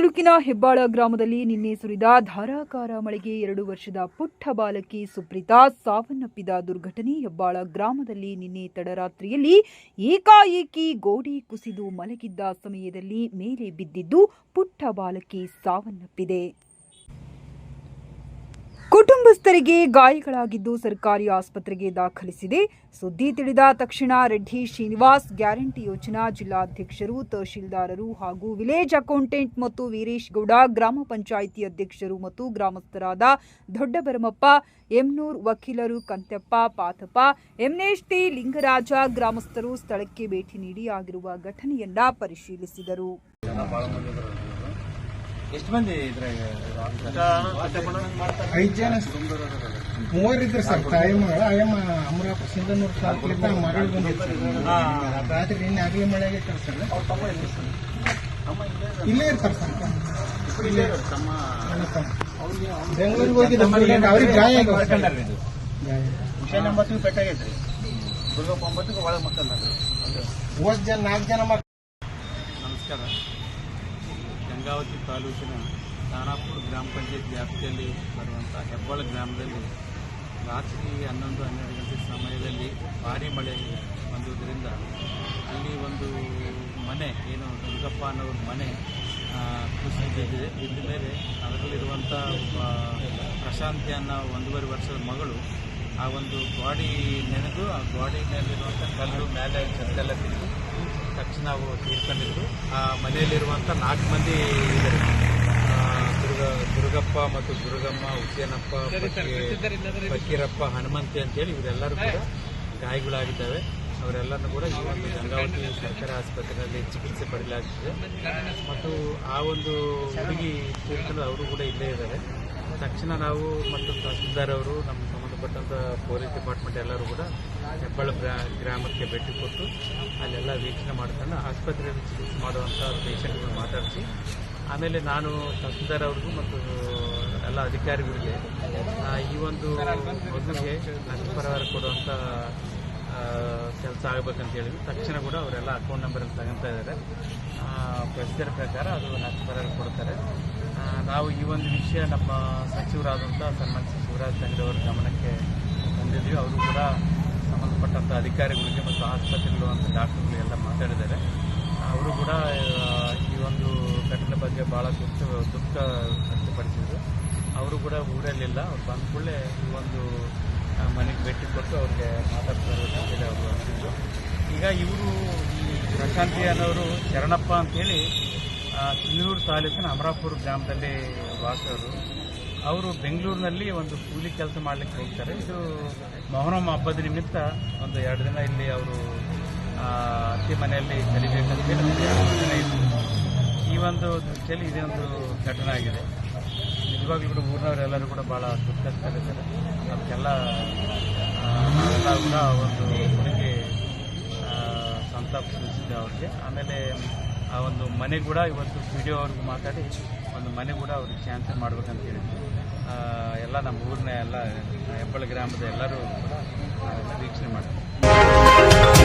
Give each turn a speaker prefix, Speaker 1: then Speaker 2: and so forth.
Speaker 1: ತಾಲೂಕಿನ ಹೆಬ್ಬಾಳ ಗ್ರಾಮದಲ್ಲಿ ನಿನ್ನೆ ಸುರಿದ ಧಾರಾಕಾರ ಮಳೆಗೆ ಎರಡು ವರ್ಷದ ಪುಟ್ಟ ಬಾಲಕಿ ಸುಪ್ರೀತಾ ಸಾವನ್ನಪ್ಪಿದ ದುರ್ಘಟನೆ ಹೆಬ್ಬಾಳ ಗ್ರಾಮದಲ್ಲಿ ನಿನ್ನೆ ತಡರಾತ್ರಿಯಲ್ಲಿ ಏಕಾಏಕಿ ಗೋಡೆ ಕುಸಿದು ಮಲಗಿದ್ದ ಸಮಯದಲ್ಲಿ ಮೇಲೆ ಬಿದ್ದಿದ್ದು ಪುಟ್ಟ ಬಾಲಕಿ ಸಾವನ್ನಪ್ಪಿದೆ. ಕುಟುಂಬಸ್ಥರಿಗೆ ಗಾಯಗಳಾಗಿದ್ದು ಸರ್ಕಾರಿ ಆಸ್ಪತ್ರೆಗೆ ದಾಖಲಿಸಿದೆ. ಸುದ್ದಿ ತಿಳಿದ ತಕ್ಷಣ ರೆಡ್ಡಿ ಶ್ರೀನಿವಾಸ್ ಗ್ಯಾರಂಟಿ ಯೋಜನಾ ಜಿಲ್ಲಾಧ್ಯಕ್ಷರು, ತಹಶೀಲ್ದಾರರು ಹಾಗೂ ವಿಲೇಜ್ ಅಕೌಂಟೆಂಟ್ ಮತ್ತು ವೀರೇಶ್ ಗೌಡ, ಗ್ರಾಮ ಪಂಚಾಯಿತಿ ಅಧ್ಯಕ್ಷರು ಮತ್ತು ಗ್ರಾಮಸ್ಥರಾದ ದೊಡ್ಡಬರಮಪ್ಪ, ಎಮ್ನೂರ್ ವಕೀಲರು ಕಂತೆಪ್ಪ ಪಾತಪ್ಪ, ಎಮ್ನೇಶ್ ಲಿಂಗರಾಜ ಗ್ರಾಮಸ್ಥರು ಸ್ಥಳಕ್ಕೆ ಭೇಟಿ ನೀಡಿ ಆಗಿರುವ ಘಟನೆಯನ್ನ ಪರಿಶೀಲಿಸಿದರು.
Speaker 2: ಎಷ್ಟು ಮಂದಿ ಇದ್ರಾಗ
Speaker 3: ಐದು ಜನ ಮೂವರಿದ್ರು ಸರ್. ತಾಯಿ ಮಗಳ ಅಯ್ಯಮ್ಮ ಅಮರಾಪ ಸಿಂಧನೂರು ತಾಲೂಕಿಂದ ಮಗಳು ಬಂದಿತ್ತು ರಾತ್ರಿ ನಿನ್ನೆ ಆಗಲಿ ಮಳೆ ಆಗೈತೆ ಸರ್. ಇಲ್ಲೇ ಇರ್ತಾರೆ ಸರ್. ಬೆಂಗಳೂರಿಗೆ ಹೋಗಿ ಅವ್ರಿಗೆ ಗಾಯ ಆಗಿ.
Speaker 2: ಒಂಬತ್ತು ಎಂಬತ್ತು ಪೆಟ್ಟಾಗೈತ್ರಿ ದುರ್ಗಪ್ಪ ಒಳಗೆ ಮಕ್ಕಳ
Speaker 3: ಮೂವತ್ತು ಜನ ನಾಲ್ಕು ಜನ ಮಕ್ಕಳು
Speaker 4: ನಮಸ್ಕಾರ. ಗಂಗಾವತಿ ತಾಲೂಕಿನ ಖಾನಾಪುರ ಗ್ರಾಮ ಪಂಚಾಯತ್ ವ್ಯಾಪ್ತಿಯಲ್ಲಿ ಬರುವಂಥ ಹೆಬ್ಬಾಳ ಗ್ರಾಮದಲ್ಲಿ ರಾತ್ರಿ ಹನ್ನೊಂದು ಹನ್ನೆರಡು ಗಂಟೆ ಸಮಯದಲ್ಲಿ ಭಾರಿ ಮಳೆ ಬಂದುದರಿಂದ ಅಲ್ಲಿ ಒಂದು ಮನೆ, ಏನು ದುರ್ಗಪ್ಪ ಅನ್ನೋರ ಮನೆ ಕುಸಿದಿದೆ. ಇದ್ದ ಮೇಲೆ ಅದರಲ್ಲಿರುವಂಥ ಪ್ರಶಾಂತಿ ಅನ್ನೋ ಒಂದೂವರೆ ವರ್ಷದ ಮಗಳು ಆ ಒಂದು ಗ್ವಾಡಿ ನೆನೆದು, ಆ ಗ್ವಾಡಿ ಮೇಲಿರುವಂಥ ಕಲ್ಲು ಮೇಲೆ ಚಂದೆಲ್ಲ ಬಿದ್ದು ತಕ್ಷಣ ನಾವು ತೀರ್ಕೊಂಡಿದ್ರು. ಆ ಮನೆಯಲ್ಲಿರುವಂಥ ನಾಲ್ಕು ಮಂದಿ ಇದ್ದಾರೆ. ದುರ್ಗ ದುರ್ಗಪ್ಪ ಮತ್ತು ದುರ್ಗಮ್ಮ ಹುಸೇನಪ್ಪ ಫಕೀರಪ್ಪ ಹನುಮಂತಿ ಅಂತೇಳಿ ಇವರೆಲ್ಲರೂ ಕೂಡ ಗಾಯಗಳಾಗಿದ್ದಾವೆ. ಅವರೆಲ್ಲರನ್ನು ಕೂಡ ಈ ಒಂದು ಗಂಗಾವತಿ ಸರ್ಕಾರಿ ಆಸ್ಪತ್ರೆಯಲ್ಲಿ ಚಿಕಿತ್ಸೆ ಪಡೆಯಲಾಗುತ್ತಿದೆ ಮತ್ತು ಆ ಒಂದು ಹುಡುಗಿ ತೀರ್ಕೊಂಡು ಅವರು ಕೂಡ ಇಲ್ಲೇ ಇದ್ದಾರೆ. ತಕ್ಷಣ ನಾವು ಮತ್ತು ತಹಸೀಲ್ದಾರ್ ಅವರು ನಮ್ಮ ಸಂಬಂಧಪಟ್ಟಂಥ ಪೊಲೀಸ್ ಡಿಪಾರ್ಟ್ಮೆಂಟ್ ಎಲ್ಲರೂ ಕೂಡ ಹೆಬ್ಬಾಳ ಗ್ರಾ- ಗ್ರಾಮಕ್ಕೆ ಭೇಟಿ ಕೊಟ್ಟು ಅಲ್ಲೆಲ್ಲ ವೀಕ್ಷಣೆ ಮಾಡ್ತಾನೆ ಆಸ್ಪತ್ರೆಯಲ್ಲಿ ಚಿಕಿತ್ಸೆ ಮಾಡುವಂಥ ಪೇಷಂಟ್ಗಳು ಮಾತಾಡಿಸಿ, ಆಮೇಲೆ ನಾನು ತಹಸೀಲ್ದಾರ್ ಅವ್ರಿಗೂ ಮತ್ತು ಎಲ್ಲ ಅಧಿಕಾರಿಗಳಿಗೆ ಈ ಒಂದು ಮಗುವಿಗೆ ನಷ್ಟಪರಿಹಾರ ಕೊಡುವಂಥ ಕೆಲಸ ಆಗಬೇಕಂತ ಹೇಳಿದ್ವಿ. ತಕ್ಷಣ ಕೂಡ ಅವರೆಲ್ಲ ಅಕೌಂಟ್ ನಂಬರಲ್ಲಿ ತಗೊಂತಾ ಇದ್ದಾರೆ. ಪ್ರೊಸೀಜರ್ ಪ್ರಕಾರ ಅದು ನಷ್ಟಪರಿಹಾರ ಕೊಡ್ತಾರೆ. ನಾವು ಈ ಒಂದು ವಿಷಯ ನಮ್ಮ ಸಚಿವರಾದಂಥ ಸನ್ಮಾನ್ಯ ಶಿವರಾಜ್ ತಂಗ್ರೆ ಅವರ ಗಮನಕ್ಕೆ ತಂದಿದ್ವಿ ಅವರು ಕೂಡ ಸಂಬಂಧಪಟ್ಟಂಥ ಅಧಿಕಾರಿಗಳಿಗೆ ಮತ್ತು ಆಸ್ಪತ್ರೆಗಳು ಅಂತ ಡಾಕ್ಟರ್ಗಳು ಎಲ್ಲ ಮಾತಾಡಿದ್ದಾರೆ. ಅವರು ಕೂಡ ಈ ಒಂದು ಘಟನೆ ಬಗ್ಗೆ ಭಾಳ ದುಃಖ ದುಃಖ ವ್ಯಕ್ತಪಡಿಸಿದ್ರು. ಅವರು ಕೂಡ ಊರಲ್ಲಿಲ್ಲ. ಅವ್ರು ಬಂದ ಕೂಡಲೇ ಈ ಒಂದು ಮನೆಗೆ ಭೇಟಿ ಕೊಟ್ಟು ಅವ್ರಿಗೆ ಮಾತಾಡ್ತಾರೆ ಅವರು ಅಂತಿದ್ರು. ಈಗ ಇವರು ಈ ಪ್ರಶಾಂತಿ ಅನ್ನೋರು ಶರಣಪ್ಪ ಅಂತೇಳಿ ಕಿನ್ನೂರು ತಾಲೂಕಿನ ಅಮರಾಪುರ ಗ್ರಾಮದಲ್ಲಿ ವಾಸರು ಅವರು ಬೆಂಗಳೂರಿನಲ್ಲಿ ಒಂದು ಕೂಲಿ ಕೆಲಸ ಮಾಡಲಿಕ್ಕೆ ಹೋಗ್ತಾರೆ. ಇದು ಮೊಹರಂ ಹಬ್ಬದ ನಿಮಿತ್ತ ಒಂದು ಎರಡು ದಿನ ಇಲ್ಲಿ ಅವರು ಅತ್ತಿ ಮನೆಯಲ್ಲಿ ಕಲಿಬೇಕಂತ ಹೇಳಿ ಈ ಒಂದು ದೃಷ್ಟಿಯಲ್ಲಿ ಒಂದು ಘಟನೆ ಆಗಿದೆ. ನಿಜವಾಗ್ಲೂ ಕೂಡ ಊರಿನವರೆಲ್ಲರೂ ಕೂಡ ಭಾಳ ಸುತ್ತಿದ್ದಾರೆ ನಾವೆಲ್ಲ ಕೂಡ ಒಂದು ಆ, ಸಂತಾಪ ಸೂಚಿಸಿದೆ ಅವ್ರಿಗೆ. ಆಮೇಲೆ ಆ ಒಂದು ಮನೆ ಕೂಡ ಇವತ್ತು ಪಿ ಡಿ ಅವ್ರಿಗೆ ಮಾತಾಡಿ ಒಂದು ಮನೆ ಕೂಡ ಅವ್ರಿಗೆ ಕ್ಯಾನ್ಸಲ್ ಮಾಡ್ಬೇಕಂತ ಹೇಳಿದ್ವಿ. ಎಲ್ಲ ನಮ್ಮ ಊರಿನ ಎಲ್ಲ ಹೆಬ್ಬಳ ಗ್ರಾಮದ ಎಲ್ಲರೂ ಕೂಡ ವೀಕ್ಷಣೆ ಮಾಡ್ತೀವಿ.